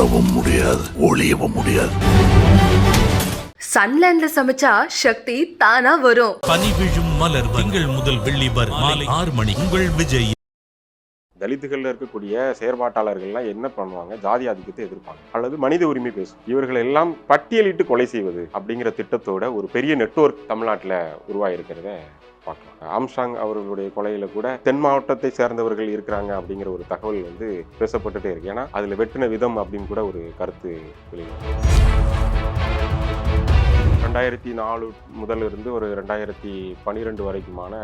மூடவும் முடியாது ஒளியவும் முடியாது. சன்லேண்ட்ல சமைச்சா சக்தி தானா வரும். பனி விழும் மலர் திங்கள் முதல் வெள்ளி வரை மாலை ஆறு மணி உங்கள் விஜய். தலித்துகள்ல இருக்கக்கூடிய செயற்பாட்டாளர்கள்லாம் என்ன பண்ணுவாங்க? ஜாதி ஆதிக்கத்தை எதிர்ப்பாங்க. அல்லது மனித உரிமை பேசும். இவர்கள் எல்லாம் பட்டியலிட்டு கொலை செய்வது அப்படிங்கிற திட்டத்தோட ஒரு பெரிய நெட்வொர்க் தமிழ்நாட்டில் உருவாயிருக்கிறத பார்க்கலாம். ஆம்ஸ்டாங் அவர்களுடைய கொலையில கூட தென் மாவட்டத்தை சேர்ந்தவர்கள் இருக்கிறாங்க அப்படிங்கிற ஒரு தகவல் வந்து பேசப்பட்டுட்டே இருக்கு. ஏன்னா அதுல வெட்டின விதம் அப்படின்னு கூட ஒரு கருத்து வெளியிடும் ரெண்டாயிரத்தி நாலு முதல்ல இருந்து ஒரு ரெண்டாயிரத்தி பன்னிரெண்டு வரைக்குமான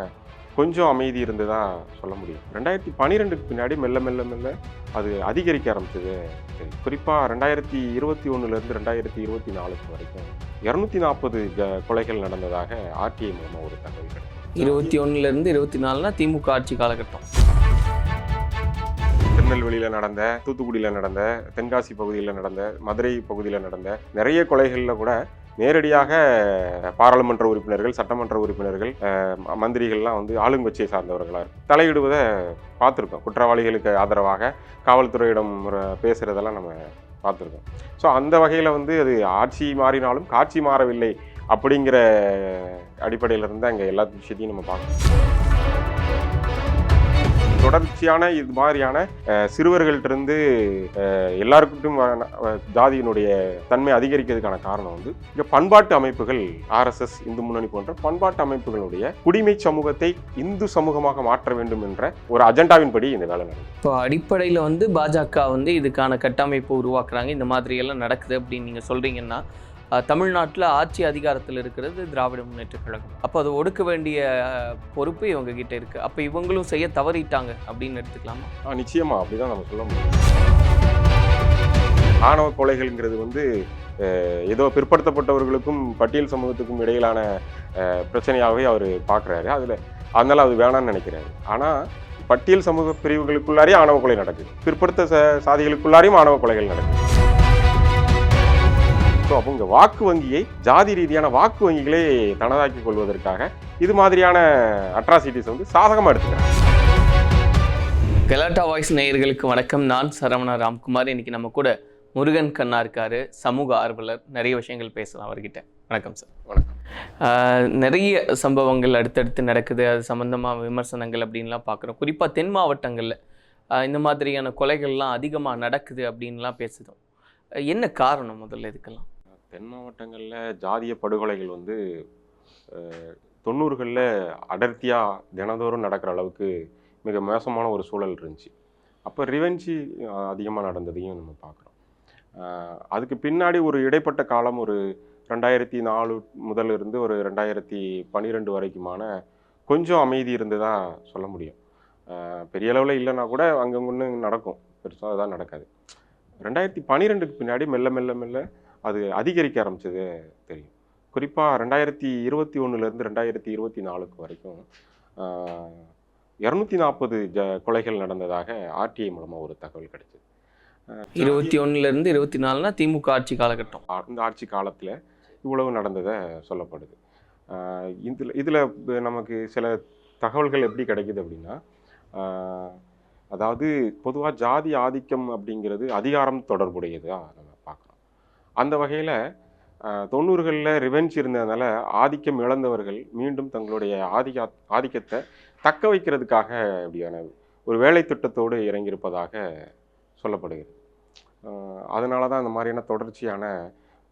கொஞ்சம் அமைதி இருந்து தான் சொல்ல முடியும். ரெண்டாயிரத்தி பன்னிரெண்டுக்கு பின்னாடி மெல்ல மெல்ல மெல்ல அது அதிகரிக்க ஆரம்பிச்சது. குறிப்பாக ரெண்டாயிரத்தி இருபத்தி ஒன்றுலேருந்து ரெண்டாயிரத்தி இருபத்தி நாலுக்கு வரைக்கும் இரநூத்தி நாற்பது கொலைகள் நடந்ததாக ஆர்டிஐ மூலமாக ஒரு தகவல் கிடைக்கும் இருபத்தி ஒன்னுலேருந்து இருபத்தி நாலுனா திமுக ஆட்சி காலகட்டம். திருநெல்வேலியில் நடந்த தூத்துக்குடியில் நடந்த தென்காசி பகுதியில் நடந்த மதுரை பகுதியில் நடந்த நிறைய கொலைகளில் கூட நேரடியாக பாராளுமன்ற உறுப்பினர்கள் சட்டமன்ற உறுப்பினர்கள் ம- மந்திரிகள்லாம் வந்து ஆளுங்கட்சியை சார்ந்தவர்களாக இருக்கும் தலையிடுவதை பார்த்துருக்கோம். குற்றவாளிகளுக்கு ஆதரவாக காவல்துறையிடம் பேசுகிறதெல்லாம் நம்ம பார்த்துருக்கோம். ஸோ அந்த வகையில் வந்து அது ஆட்சி மாறினாலும் காட்சி மாறவில்லை அப்படிங்கிற அடிப்படையில் இருந்து அங்கே எல்லா விஷயத்தையும் நம்ம பார்க்கணும். தொடர்ச்சியான இது மாதிரியான அஹ், சிறுவர்கள்ட்ட இருந்து எல்லாருக்கிட்டும் ஜாதியினுடைய தன்மை அதிகரிக்கிறதுக்கான காரணம் வந்து இங்க பண்பாட்டு அமைப்புகள் ஆர்எஸ்எஸ் இந்து முன்னணி போன்ற பண்பாட்டு அமைப்புகளுடைய குடிமை சமூகத்தை இந்து சமூகமாக மாற்ற வேண்டும் என்ற ஒரு அஜெண்டாவின்படி இந்த வேலை நடக்கும் இப்போ அடிப்படையில் வந்து பாஜக வந்து இதுக்கான கட்டமைப்பு உருவாக்குறாங்க இந்த மாதிரி எல்லாம் நடக்குது அப்படின்னு நீங்கள் சொல்கிறீங்கன்னா தமிழ்நாட்டில் ஆட்சி அதிகாரத்தில் இருக்கிறது திராவிட முன்னேற்ற கழகம். அப்போ அதை ஒடுக்க வேண்டிய பொறுப்பு இவங்க கிட்ட இருக்குது அப்போ இவங்களும் செய்ய தவறிட்டாங்க அப்படின்னு எடுத்துக்கலாமா? நிச்சயமா. அப்படிதான் நம்ம சொல்ல முடியும். ஆணவ கொலைகள்ங்கிறது வந்து ஏதோ பிற்படுத்தப்பட்டவர்களுக்கும் பட்டியல் சமூகத்துக்கும் இடையிலான பிரச்சனையாகவே அவர் பார்க்குறாரு. அதில் அதனால் அது வேணான்னு நினைக்கிறாரு. ஆனால் பட்டியல் சமூக பிரிவுகளுக்குள்ளாரையும் ஆணவ கொலை நடக்குது. பிற்படுத்த சாதிகளுக்குள்ளாரையும் ஆணவ கொலைகள் நடக்குது. ஸோ அப்போ இங்கே வாக்கு வங்கியை ஜாதி ரீதியான வாக்கு வங்கிகளை தனதாக்கிக் கொள்வதற்காக இது மாதிரியான அட்ராசிட்டிஸ் வந்து சாதகமாக எடுத்துக்கிறாங்க. கலாட்டா வாய்ஸ் நேயர்களுக்கு வணக்கம். நான் சரவணா ராம்குமார். இன்னைக்கு நம்ம கூட முருகன் கண்ணா இருக்காரு. சமூக ஆர்வலர். நிறைய விஷயங்கள் பேசலாம் அவர்கிட்ட. வணக்கம் சார் வணக்கம். நிறைய சம்பவங்கள் அடுத்தடுத்து நடக்குது. அது சம்மந்தமாக விமர்சனங்கள் அப்படின்லாம் பார்க்குறோம். குறிப்பாக தென் மாவட்டங்களில் இந்த மாதிரியான கொலைகள்லாம் அதிகமாக நடக்குது அப்படின்லாம் அஹ் என்ன காரணம் முதல்ல இதுக்கெல்லாம்? தென் மாவட்டங்களில் ஜாதிய படுகொலைகள் வந்து தொண்ணூறுகளில் அடர்த்தியாக தினந்தோறும் நடக்கிற அளவுக்கு மிக மோசமான ஒரு சூழல் இருந்துச்சு. அப்போ ரிவெஞ்சி அதிகமாக நடந்ததையும் நம்ம பார்க்குறோம் அதுக்கு பின்னாடி ஒரு இடைப்பட்ட காலம் ஒரு ரெண்டாயிரத்தி நாலு முதல் இருந்து ஒரு ரெண்டாயிரத்தி பன்னிரெண்டு வரைக்குமான கொஞ்சம் அமைதி இருந்து தான் சொல்ல முடியும். பெரிய அளவில் இல்லைன்னா கூட அங்கங்கொன்று நடக்கும். பெருசாக தான் நடக்காது. ரெண்டாயிரத்தி பன்னிரெண்டுக்கு பின்னாடி மெல்ல மெல்ல மெல்ல அது அதிகரிக்க ஆரம்பிச்சது தெரியும். குறிப்பாக ரெண்டாயிரத்தி இருபத்தி ஒன்றுலேருந்து ரெண்டாயிரத்தி இருபத்தி நாலுக்கு வரைக்கும் இரநூத்தி நாற்பது ஜ கொலைகள் நடந்ததாக ஆர்டிஐ மூலமாக ஒரு தகவல் கிடைச்சது. இருபத்தி ஒன்றுலேருந்து இருபத்தி நாலுனா திமுக ஆட்சி காலகட்டம். இந்த ஆட்சி காலத்தில் இவ்வளவு நடந்ததை சொல்லப்படுது. இதில் இதில் நமக்கு சில தகவல்கள் எப்படி கிடைக்குது அப்படின்னா அதாவது பொதுவாக ஜாதி ஆதிக்கம் அப்படிங்கிறது அதிகாரம் தொடர்புடையதா? அந்த வகையில் தொண்ணூறுகளில் ரிவெஞ்ச் இருந்ததுனால ஆதிக்கம் இழந்தவர்கள் மீண்டும் தங்களுடைய ஆதிக்க ஆதிக்கத்தை தக்க வைக்கிறதுக்காக இப்படியான ஒரு வேலை திட்டத்தோடு இறங்கியிருப்பதாக சொல்லப்படுகிறது. அதனால தான் அந்த மாதிரியான தொடர்ச்சியான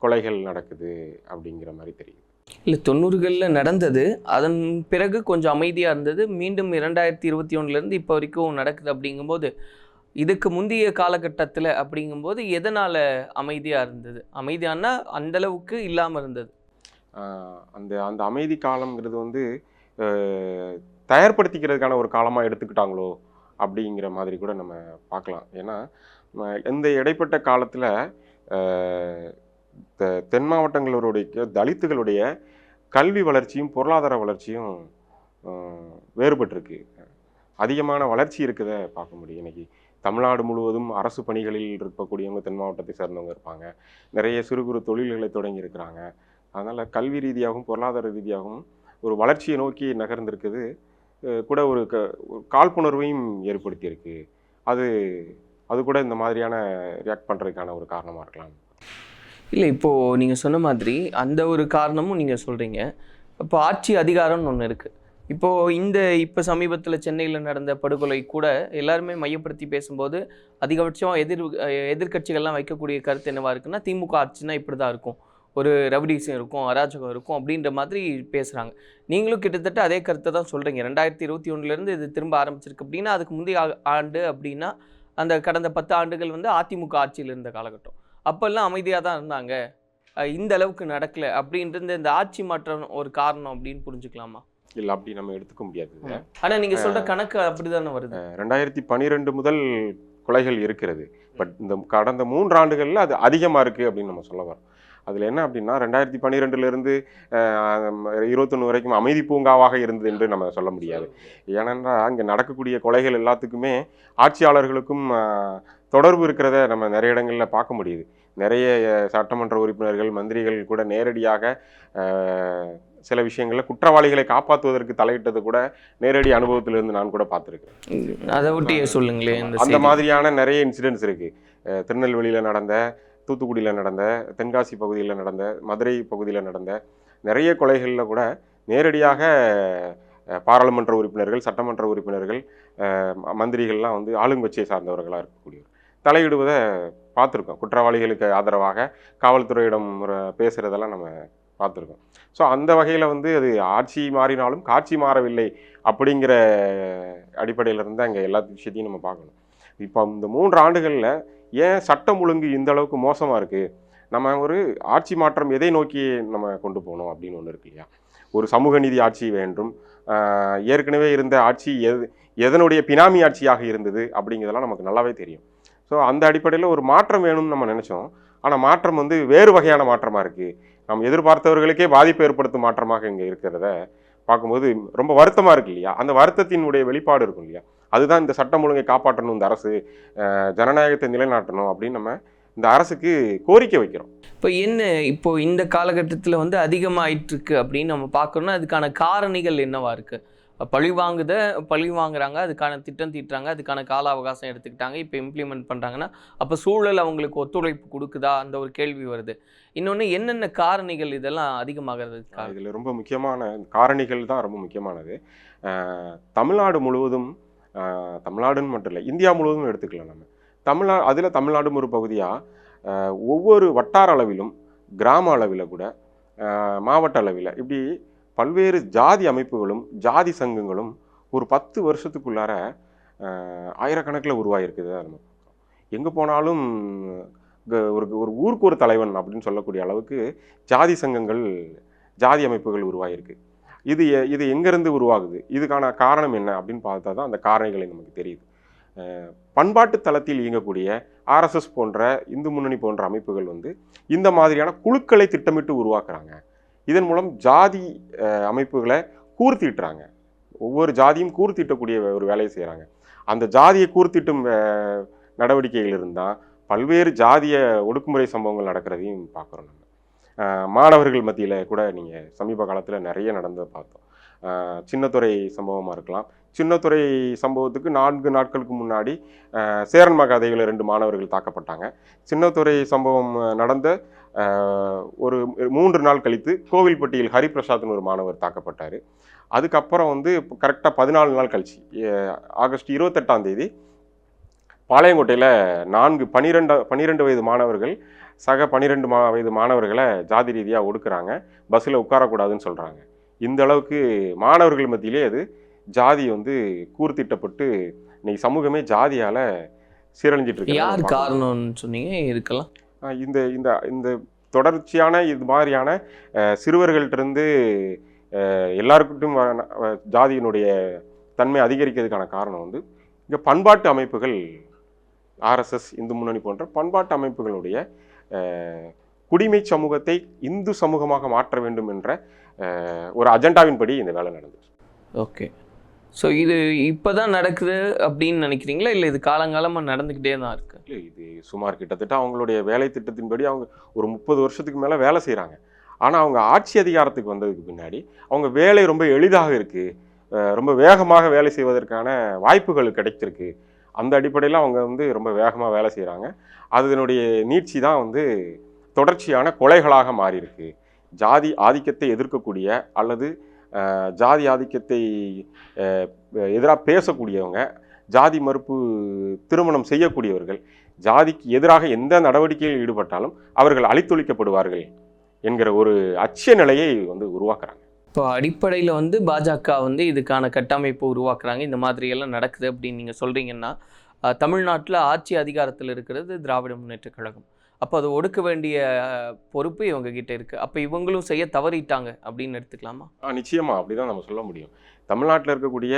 கொலைகள் நடக்குது அப்படிங்கிற மாதிரி தெரியுது. இல்லை தொண்ணூறுகளில் நடந்தது. அதன் பிறகு கொஞ்சம் அமைதியாக இருந்தது. மீண்டும் இரண்டாயிரத்தி இருபத்தி ஒன்றுலேருந்து இப்போ வரைக்கும் நடக்குது அப்படிங்கும்போது இதுக்கு முந்தைய காலகட்டத்தில் அப்படிங்கும்போது எதனால் அமைதியாக இருந்தது? அமைதியானா அந்த அளவுக்கு இல்லாமல் இருந்தது. அந்த அந்த அமைதி காலம்ங்கிறது வந்து தயார்படுத்திக்கிறதுக்கான ஒரு காலமாக எடுத்துக்கிட்டாங்களோ அப்படிங்கிற மாதிரி கூட நம்ம பார்க்கலாம். ஏன்னா இந்த இடைப்பட்ட காலத்தில் தென் மாவட்டங்களுடைய தலித்துகளுடைய கல்வி வளர்ச்சியும் பொருளாதார வளர்ச்சியும் வேறுபட்டிருக்கு. அதிகமான வளர்ச்சி இருக்குதை பார்க்க முடியும் இன்றைக்கி தமிழ்நாடு முழுவதும் அரசு பணிகளில் இருக்கக்கூடியவங்க தென் மாவட்டத்தை சேர்ந்தவங்க இருப்பாங்க. நிறைய சிறு குறு தொழில்களை தொடங்கி இருக்கிறாங்க. அதனால் கல்வி ரீதியாகவும் பொருளாதார ரீதியாகவும் ஒரு வளர்ச்சியை நோக்கி நகர்ந்திருக்குது. கூட ஒரு க ஒரு காழ்ப்புணர்வையும் ஏற்படுத்தியிருக்கு. அது அது கூட இந்த மாதிரியான ரியாக்ட் பண்ணுறதுக்கான ஒரு காரணமாக இருக்கலாம். இல்லை இப்போது நீங்கள் சொன்ன மாதிரி அந்த ஒரு காரணமும் நீங்கள் சொல்கிறீங்க இப்போ ஆட்சி அதிகாரம்னு ஒன்று இருக்குது இப்போது இந்த இப்போ சமீபத்தில் சென்னையில் நடந்த படுகொலை கூட எல்லாருமே மையப்படுத்தி பேசும்போது அதிகபட்சம் எதிர் எதிர்க்கட்சிகள்லாம் வைக்கக்கூடிய கருத்து என்னவா இருக்குன்னா திமுக ஆட்சினா இப்படி தான் இருக்கும். ஒரு ரவுடிசம் இருக்கும் அராஜகம் இருக்கும் அப்படின்ற மாதிரி பேசுகிறாங்க நீங்களும் கிட்டத்தட்ட அதே கருத்தை தான் சொல்கிறீங்க ரெண்டாயிரத்தி இருபத்தி ஒன்றுலேருந்து இது திரும்ப ஆரம்பிச்சிருக்கு அப்படின்னா அதுக்கு முந்தைய ஆண்டு அப்படின்னா அந்த கடந்த பத்து ஆண்டுகள் வந்து அதிமுக ஆட்சியில் இருந்த காலகட்டம். அப்போல்லாம் அமைதியாக தான் இருந்தாங்க. இந்த அளவுக்கு நடக்கல அப்படின்றது இந்த ஆட்சி மாற்றம் ஒரு காரணம் அப்படின்னு புரிஞ்சுக்கலாமா? இல்லை அப்படி நம்ம எடுத்துக்க முடியாது. ஆனா நீங்க சொல்ற கணக்கு அப்படிதானே வருது? ரெண்டாயிரத்தி பன்னிரெண்டு முதல் கொலைகள் இருக்கிறது. பட் இந்த கடந்த மூன்று ஆண்டுகளில் அது அதிகமாக இருக்குது அப்படின்னு நம்ம சொல்ல வரோம். அதில் என்ன அப்படின்னா ரெண்டாயிரத்தி பன்னிரெண்டுலேருந்து இருபத்தொன்று வரைக்கும் அமைதி பூங்காவாக இருந்தது என்று நம்ம சொல்ல முடியாது. ஏனென்றால் அங்கே நடக்கக்கூடிய கொலைகள் எல்லாத்துக்குமே ஆட்சியாளர்களுக்கும் தொடர்பு இருக்கிறத நம்ம நிறைய இடங்களில் பார்க்க முடியுது. நிறைய சட்டமன்ற உறுப்பினர்கள் மந்திரிகள் கூட நேரடியாக சில விஷயங்களில் குற்றவாளிகளை காப்பாற்றுவதற்கு தலையிட்டது கூட நேரடி அனுபவத்திலிருந்து நான் கூட பார்த்துருக்கேன் அதை ஒட்டியே சொல்லுங்களேன் அந்த. மாதிரியான நிறைய இன்சிடென்ட்ஸ் இருக்கு. அஹ் திருநெல்வேலியில நடந்த தூத்துக்குடியில் நடந்த தென்காசி பகுதியில் நடந்த மதுரை பகுதியில் நடந்த நிறைய கொலைகளில் கூட நேரடியாக பாராளுமன்ற உறுப்பினர்கள் சட்டமன்ற உறுப்பினர்கள் மந்திரிகள்லாம் வந்து ஆளுங்கட்சியை சார்ந்தவர்களாக இருக்கக்கூடியவர். தலையிடுவதை பார்த்துருக்கோம். குற்றவாளிகளுக்கு ஆதரவாக காவல்துறையிடம் பேசுகிறதெல்லாம் நம்ம பார்த்துருக்கோம். ஸோ அந்த வகையில் வந்து அது ஆட்சி மாறினாலும் காட்சி மாறவில்லை அப்படிங்கிற அடிப்படையில் இருந்து அங்கே எல்லா விஷயத்தையும் நம்ம பார்க்கணும். இப்போ இந்த மூன்று ஆண்டுகளில் ஏன் சட்டம் ஒழுங்கு இந்த அளவுக்கு மோசமாக இருக்குது நம்ம ஒரு ஆட்சி மாற்றம் எதை நோக்கி நம்ம கொண்டு போகணும் அப்படின்னு ஒன்று இருக்கு இல்லையா? ஒரு சமூக நீதி ஆட்சி வேண்டும். ஏற்கனவே இருந்த ஆட்சி எது எதனுடைய பினாமி ஆட்சியாக இருந்தது அப்படிங்கிறதெல்லாம் நமக்கு நல்லாவே தெரியும். ஸோ அந்த அடிப்படையில் ஒரு மாற்றம் வேணும்னு நம்ம நினச்சோம். ஆனால் மாற்றம் வந்து வேறு வகையான மாற்றமாக இருக்குது நம்ம எதிர்பார்த்தவர்களுக்கே பாதிப்பு ஏற்படுத்தும் மாற்றமாக இங்கே இருக்கிறத பார்க்கும்போது ரொம்ப வருத்தமாக இருக்கு இல்லையா? அந்த வருத்தத்தினுடைய வெளிப்பாடு இருக்கும் இல்லையா? அதுதான் இந்த சட்டம் ஒழுங்கை காப்பாற்றணும் இந்த அரசு ஜனநாயகத்தை நிலைநாட்டணும் அப்படின்னு நம்ம இந்த அரசுக்கு கோரிக்கை வைக்கிறோம். இப்போ என்ன இப்போ இந்த காலகட்டத்தில் வந்து அதிகமாயிட்டு இருக்கு அப்படின்னு நம்ம பார்க்கணும்னா அதுக்கான காரணிகள் என்னவா இருக்குது பழி வாங்குத பழி வாங்குறாங்க அதுக்கான திட்டம் தீட்டுறாங்க அதுக்கான கால அவகாசம் எடுத்துக்கிட்டாங்க இப்போ இம்ப்ளிமெண்ட் பண்ணுறாங்கன்னா அப்போ சூழல் அவங்களுக்கு ஒத்துழைப்பு கொடுக்குதா? அந்த ஒரு கேள்வி வருது. இன்னொன்று என்னென்ன காரணிகள் இதெல்லாம் அதிகமாகிறதுக்கு இதில் ரொம்ப முக்கியமான காரணிகள் தான் ரொம்ப முக்கியமானது. தமிழ்நாடு முழுவதும் தமிழ்நாடுன்னு மட்டும் இல்லை இந்தியா முழுவதும் எடுத்துக்கலாம் நம்ம. தமிழ்நா அதில் தமிழ்நாடும் ஒரு பகுதியாக ஒவ்வொரு வட்டார அளவிலும் கிராம அளவில் கூட மாவட்ட அளவில் இப்படி பல்வேறு ஜாதி அமைப்புகளும் ஜாதி சங்கங்களும் ஒரு பத்து வருஷத்துக்குள்ளார ஆயிரக்கணக்கில் உருவாகிருக்குது நம்ம எங்கே போனாலும் க- ஒரு ஒரு ஊருக்கு ஒரு தலைவன் அப்படின்னு சொல்லக்கூடிய அளவுக்கு ஜாதி சங்கங்கள் ஜாதி அமைப்புகள் உருவாகிருக்கு இது எ- இது எங்கேருந்து உருவாகுது? இதுக்கான காரணம் என்ன அப்படின்னு பார்த்தா தான் அந்த காரணிகளை நமக்கு தெரியுது. பண்பாட்டு தளத்தில் இயங்கக்கூடிய ஆர்எஸ்எஸ் போன்ற இந்து முன்னணி போன்ற அமைப்புகள் வந்து இந்த மாதிரியான குழுக்களை திட்டமிட்டு உருவாக்குறாங்க. இதன் மூலம் ஜாதி அமைப்புகளை கூர்த்திட்டுறாங்க. ஒவ்வொரு ஜாதியும் கூர்த்திட்டக்கூடிய ஒரு வேலையை செய்கிறாங்க அந்த ஜாதியை கூர்த்திட்டும் நடவடிக்கைகள் இருந்தால் பல்வேறு ஜாதிய ஒடுக்குமுறை சம்பவங்கள் நடக்கிறதையும் பார்க்குறோம் நம்ம. மாணவர்கள் மத்தியில் கூட நீங்கள் சமீப காலத்தில் நிறைய நடந்ததை பார்த்தோம். சின்னத்துறை சம்பவமாக இருக்கலாம். சின்னத்துறை சம்பவத்துக்கு நான்கு நாட்களுக்கு முன்னாடி சேரன் மகாதேவியில் ரெண்டு மாணவர்கள் தாக்கப்பட்டாங்க. சின்னத்துறை சம்பவம் நடந்த ஒரு மூன்று நாள் கழித்து கோவில்பட்டியில் ஹரிபிரசாத்னு ஒரு மாணவர் தாக்கப்பட்டார். அதுக்கப்புறம் வந்து கரெக்டாக பதினாலு நாள் கழிச்சு ஆகஸ்ட் இருபத்தெட்டாம் தேதி பாளையங்கோட்டையில் நான்கு பனிரெண்டு பன்னிரெண்டு வயது மாணவர்கள் சக பன்னிரெண்டு மா வயது மாணவர்களை ஜாதி ரீதியாக ஒடுக்குறாங்க. பஸ்ஸில் உட்காரக்கூடாதுன்னு சொல்கிறாங்க இந்த அளவுக்கு மாணவர்கள் மத்தியிலே அது ஜாதி வந்து கூர்த்திட்டப்பட்டு இன்னைக்கு சமூகமே ஜாதியால் சீரழிஞ்சிட்டு இருக்கு. யார் காரணம்னு சொன்னீங்க? இருக்கலாம் இந்த இந்த இந்த தொடர்ச்சியான இது மாதிரியான அஹ், சிறுவர்கள்ட்டிருந்து எல்லாருக்கிட்டும் ஜாதியினுடைய தன்மை அதிகரிக்கிறதுக்கான காரணம் வந்து இங்கே பண்பாட்டு அமைப்புகள் ஆர்எஸ்எஸ் இந்து முன்னணி போன்ற பண்பாட்டு அமைப்புகளுடைய குடிமை சமூகத்தை இந்து சமூகமாக மாற்ற வேண்டும் என்ற ஒரு அஜெண்டாவின்படி இந்த வேலை நடந்தது ஓகே. ஸோ இது இப்போ தான் நடக்குது அப்படின்னு நினைக்கிறீங்களா? இல்லை இது காலங்காலமாக நடந்துக்கிட்டே தான் இருக்குது இல்லை இது சுமார் கிட்டத்தட்ட அவங்களுடைய வேலை திட்டத்தின்படி அவங்க ஒரு முப்பது வருஷத்துக்கு மேலே வேலை செய்கிறாங்க ஆனால் அவங்க ஆட்சி அதிகாரத்துக்கு வந்ததுக்கு பின்னாடி அவங்க வேலை ரொம்ப எளிதாக இருக்குது ரொம்ப வேகமாக வேலை செய்வதற்கான வாய்ப்புகள் கிடைத்திருக்கு. அந்த அடிப்படையில் அவங்க வந்து ரொம்ப வேகமாக வேலை செய்கிறாங்க அதனுடைய நீட்சி தான் வந்து தொடர்ச்சியான கொலைகளாக மாறியிருக்கு. ஜாதி ஆதிக்கத்தை எதிர்க்கக்கூடிய அல்லது ஜாதி ஆதிக்கத்தை எதிராக பேசக்கூடியவங்க ஜாதி மறுப்பு திருமணம் செய்யக்கூடியவர்கள் ஜாதிக்கு எதிராக எந்த நடவடிக்கையில் ஈடுபட்டாலும் அவர்கள் அழித்தொழிக்கப்படுவார்கள் என்கிற ஒரு அச்ச நிலையை வந்து உருவாக்குறாங்க. இப்போ அடிப்படையில் வந்து பாஜக வந்து இதுக்கான கட்டமைப்பு உருவாக்குறாங்க. இந்த மாதிரியெல்லாம் நடக்குது அப்படின்னு நீங்கள் சொல்கிறீங்கன்னா தமிழ்நாட்டில் ஆட்சி அதிகாரத்தில் இருக்கிறது திராவிட முன்னேற்ற கழகம். அப்போ அதை ஒடுக்க வேண்டிய பொறுப்பு இவங்க கிட்ட இருக்குது அப்போ இவங்களும் செய்ய தவறிட்டாங்க அப்படின்னு எடுத்துக்கலாமா? ஆ நிச்சயமா. அப்படிதான் நம்ம சொல்ல முடியும். தமிழ்நாட்டில் இருக்கக்கூடிய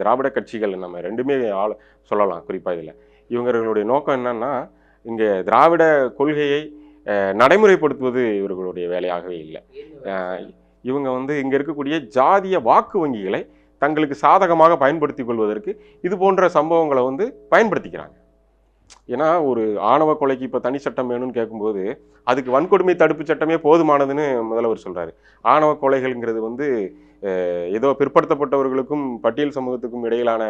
திராவிட கட்சிகள் நம்ம ரெண்டுமே ஆள் சொல்லலாம் குறிப்பாக இதில். இவங்களுடைய நோக்கம் என்னன்னா இங்கே திராவிட கொள்கையை நடைமுறைப்படுத்துவது இவர்களுடைய வேலையாகவே இல்லை. இவங்க வந்து இங்கே இருக்கக்கூடிய ஜாதிய வாக்கு வங்கிகளை தங்களுக்கு சாதகமாக பயன்படுத்தி கொள்வதற்கு இது போன்ற சம்பவங்களை வந்து பயன்படுத்திக்கிறாங்க. ஏன்னா ஒரு ஆணவ கொலைக்கு இப்போ தனி சட்டம் வேணும்னு கேட்கும்போது அதுக்கு வன்கொடுமை தடுப்பு சட்டமே போதுமானதுன்னு முதல்வர் சொல்கிறாரு ஆணவ கொலைகள்ங்கிறது வந்து ஏதோ பிற்படுத்தப்பட்டவர்களுக்கும் பட்டியல் சமூகத்துக்கும் இடையிலான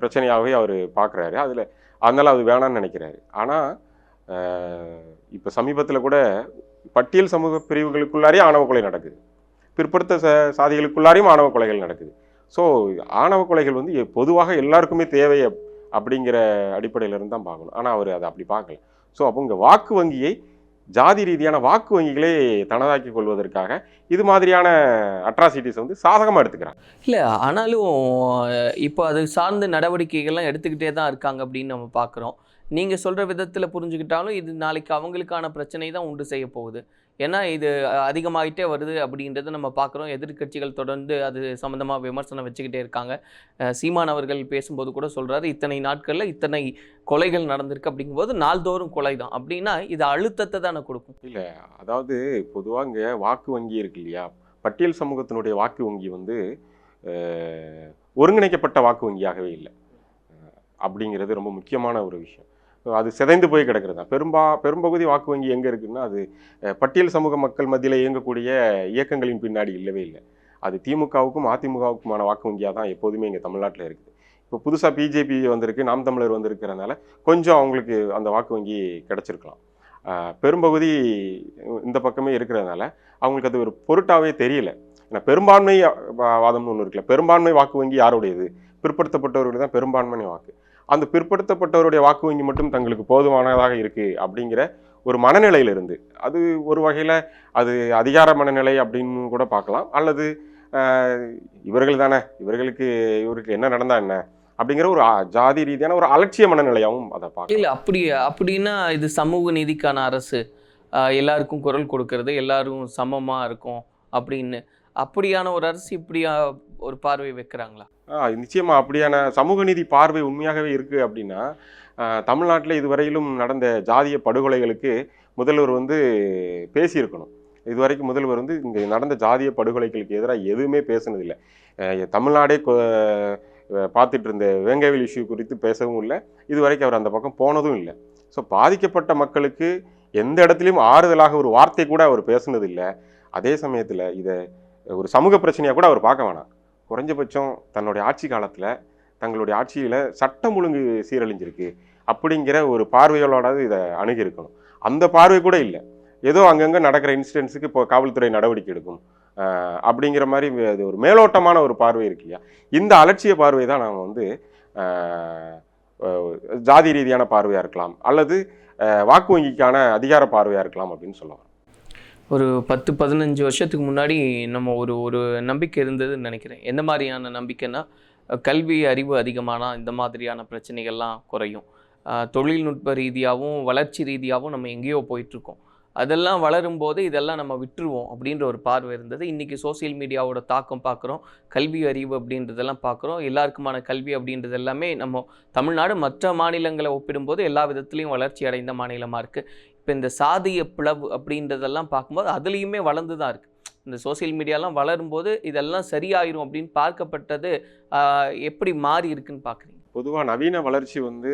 பிரச்சனையாகவே அவர் பார்க்குறாரு அதில் அதனால் அது வேணாம்னு நினைக்கிறாரு. ஆனால் இப்போ சமீபத்தில் கூட பட்டியல் சமூக பிரிவுகளுக்குள்ளாரே ஆணவ கொலை நடக்குது. பிற்படுத்த ச சாதிகளுக்குள்ளாரையும் ஆணவ கொலைகள் நடக்குது. ஸோ ஆணவ கொலைகள் வந்து பொதுவாக எல்லாருக்குமே தேவையை அப்படிங்கிற அடிப்படையிலிருந்து தான் பார்க்கணும். ஆனால் அவர் அதை அப்படி பார்க்கல. ஸோ அப்போ இங்கே வாக்கு வங்கியை ஜாதி ரீதியான வாக்கு வங்கிகளை தனதாக்கி கொள்வதற்காக இது மாதிரியான அட்ராசிட்டிஸ் வந்து சாதகமாக எடுத்துக்கிறாங்க. இல்லை ஆனாலும் இப்போ அது சார்ந்த நடவடிக்கைகள்லாம் எடுத்துக்கிட்டே தான் இருக்காங்க அப்படின்னு நம்ம பார்க்குறோம். நீங்கள் சொல்கிற விதத்தில் புரிஞ்சுக்கிட்டாலும் இது நாளைக்கு அவங்களுக்கான பிரச்சனை தான் உண்டு செய்ய போகுது. ஏன்னா இது அதிகமாகிட்டே வருது அப்படின்றத நம்ம பார்க்குறோம். எதிர்க்கட்சிகள் தொடர்ந்து அது சம்மந்தமாக விமர்சனம் வச்சுக்கிட்டே இருக்காங்க. சீமான் அவர்கள் பேசும்போது கூட சொல்கிறாரு இத்தனை நாட்களில் இத்தனை கொலைகள் நடந்திருக்கு அப்படிங்கும்போது நாள்தோறும் கொலை தான். அப்படின்னா இது அழுத்தத்தை தானே கொடுக்கும். இல்லை அதாவது பொதுவாக இங்கே வாக்கு வங்கி இருக்கு இல்லையா? பட்டியல் சமூகத்தினுடைய வாக்கு வங்கி வந்து ஒருங்கிணைக்கப்பட்ட வாக்கு வங்கியாகவே இல்லை. அப்படிங்கிறது ரொம்ப முக்கியமான ஒரு விஷயம். ஸோ அது சிதைந்து போய் கிடக்கிறது? தான் பெரும்பா பெரும்பகுதி வாக்கு வங்கி எங்கே இருக்குதுன்னா அது பட்டியல் சமூக மக்கள் மத்தியில் இயங்கக்கூடிய இயக்கங்களின் பின்னாடி இல்லவே இல்லை. அது திமுகவுக்கும் அதிமுகவுக்குமான வாக்கு வங்கியாக தான் எப்போதுமே இங்கே தமிழ்நாட்டில் இருக்குது. இப்போ புதுசாக பிஜேபி வந்திருக்கு நாம் தமிழர் வந்திருக்கிறனால கொஞ்சம் அவங்களுக்கு அந்த வாக்கு வங்கி கிடச்சிருக்கலாம். பெரும்பகுதி இந்த பக்கமே இருக்கிறதுனால அவங்களுக்கு அது ஒரு பொருட்டாவே தெரியல. ஏன்னா பெரும்பான்மை வா- வாதம்னு ஒன்று இருக்குல்ல பெரும்பான்மை வாக்கு வங்கி யாருடையது? பிற்படுத்தப்பட்டவர்களுக்கு தான் பெரும்பான்மை வாக்கு. அந்த பிற்படுத்தப்பட்டவருடைய வாக்கு வங்கி மட்டும் தங்களுக்கு போதுமானதாக இருக்குது அப்படிங்கிற ஒரு மனநிலையிலிருந்து. அது ஒரு வகையில் அது அதிகார மனநிலை அப்படின்னு கூட பார்க்கலாம். அல்லது இவர்கள் தானே இவர்களுக்கு இவருக்கு என்ன நடந்தா என்ன? அப்படிங்கிற ஒரு ஜாதி ரீதியான ஒரு அலட்சிய மனநிலையாகவும் அதை பார்க்க இல்லை அப்படி அப்படின்னா இது சமூக நீதிக்கான அரசு. எல்லாருக்கும் குரல் கொடுக்கறது எல்லாரும் சமமாக இருக்கும் அப்படின்னு. அப்படியான ஒரு அரசு இப்படியா ஒரு பார்வை வைக்கிறாங்களா? ஆ நிச்சயமா அப்படியான சமூக நீதி பார்வை உண்மையாகவே இருக்கு அப்படின்னா தமிழ்நாட்டில் இதுவரையிலும் நடந்த ஜாதிய படுகொலைகளுக்கு முதல்வர் வந்து பேசியிருக்கணும். இதுவரைக்கும் முதல்வர் வந்து இங்கே நடந்த ஜாதிய படுகொலைகளுக்கு எதிராக எதுவுமே பேசுனதில்லை. தமிழ்நாடே பார்த்துட்டு இருந்த வேங்கவேல் இஷ்யூ குறித்து பேசவும் இல்லை. இதுவரைக்கும் அவர் அந்த பக்கம் போனதும் இல்லை. ஸோ பாதிக்கப்பட்ட மக்களுக்கு எந்த இடத்துலையும் ஆறுதலாக ஒரு வார்த்தை கூட அவர் பேசுனதில்லை. அதே சமயத்தில் இதை ஒரு சமூக பிரச்சனையாக கூட அவர் பார்க்க வேணாம். குறைஞ்சபட்சம் தன்னுடைய ஆட்சி காலத்தில் தங்களுடைய ஆட்சியில் சட்டம் ஒழுங்கு சீரழிஞ்சிருக்கு அப்படிங்கிற ஒரு பார்வைகளோடாவது இதை அணுகியிருக்கணும். அந்த பார்வை கூட இல்லை. ஏதோ அங்கங்கே நடக்கிற இன்சிடென்ட்ஸுக்கு இப்போ காவல்துறை நடவடிக்கை எடுக்கும். அப்படிங்கிற மாதிரி அது ஒரு மேலோட்டமான ஒரு பார்வை இருக்கு இல்லையா? இந்த அலட்சிய பார்வை தான் நாம் வந்து ஜாதி ரீதியான பார்வையாக இருக்கலாம் அல்லது வாக்கு வங்கிக்கான அதிகார பார்வையாக இருக்கலாம் அப்படின்னு சொல்லலாம். ஒரு பத்து பதினஞ்சு வருஷத்துக்கு முன்னாடி நம்ம ஒரு ஒரு நம்பிக்கை இருந்ததுன்னு நினைக்கிறேன். எந்த மாதிரியான நம்பிக்கைன்னா கல்வி அறிவு அதிகமானால் இந்த மாதிரியான பிரச்சனைகள்லாம் குறையும். தொழில்நுட்ப ரீதியாகவும் வளர்ச்சி ரீதியாகவும் நம்ம எங்கேயோ போயிட்டுருக்கோம். அதெல்லாம் வளரும் போது இதெல்லாம் நம்ம விட்டுருவோம் அப்படின்ற ஒரு பார்வை இருந்தது. இன்றைக்கி சோஷியல் மீடியாவோட தாக்கம் பார்க்குறோம் கல்வி அறிவு அப்படின்றதெல்லாம் பார்க்குறோம். எல்லாருக்குமான கல்வி அப்படின்றது எல்லாமே நம்ம தமிழ்நாடு மற்ற மாநிலங்களை ஒப்பிடும்போது எல்லா விதத்துலேயும் வளர்ச்சி அடைந்த மாநிலமாக இருக்குது இப்போ இந்த சாதிய பிளவு அப்படின்றதெல்லாம் பார்க்கும்போது அதுலேயுமே வளர்ந்து தான் இருக்குது இந்த சோஷியல் மீடியாலாம் வளரும்போது இதெல்லாம் சரியாயிரும் அப்படின்னு பார்க்கப்பட்டது எப்படி மாறி இருக்குன்னு பார்க்குறீங்க? பொதுவாக நவீன வளர்ச்சி வந்து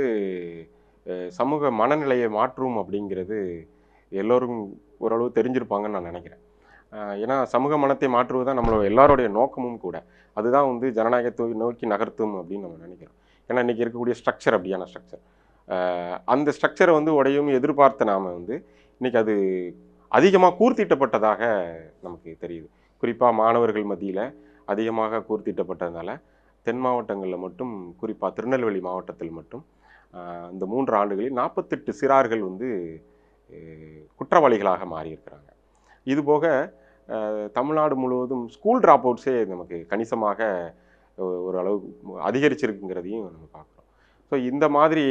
சமூக மனநிலையை மாற்றும் அப்படிங்கிறது எல்லோரும் ஓரளவு தெரிஞ்சிருப்பாங்கன்னு நான் நினைக்கிறேன். ஏன்னா சமூக மனத்தை மாற்றுவது தான் நம்மளோட எல்லாருடைய நோக்கமும் கூட. அதுதான் வந்து ஜனநாயகத்தை நோக்கி நகர்த்தும் அப்படின்னு நம்ம நினைக்கிறோம். ஏன்னா இன்றைக்கி இருக்கக்கூடிய ஸ்ட்ரக்சர் அப்படியான ஸ்ட்ரக்சர் அந்த ஸ்ட்ரக்சரை வந்து உடையும் எதிர்பார்த்த நாம் வந்து இன்றைக்கி அது அதிகமாக கூர்த்திட்டப்பட்டதாக நமக்கு தெரியுது. குறிப்பாக மாணவர்கள் மத்தியில் அதிகமாக கூர்த்திட்டப்பட்டதுனால தென் மாவட்டங்களில் மட்டும் குறிப்பாக திருநெல்வேலி மாவட்டத்தில் மட்டும் இந்த மூன்று ஆண்டுகளில் நாற்பத்தெட்டு சிறார்கள் வந்து குற்றவாளிகளாக மாறியிருக்கிறாங்க. இதுபோக தமிழ்நாடு முழுவதும் ஸ்கூல் ட்ராப் அவுட்ஸே நமக்கு கணிசமாக ஒரு அளவு அதிகரிச்சிருக்குங்கிறதையும் நம்ம பார்க்குறோம். ஸோ இந்த மாதிரி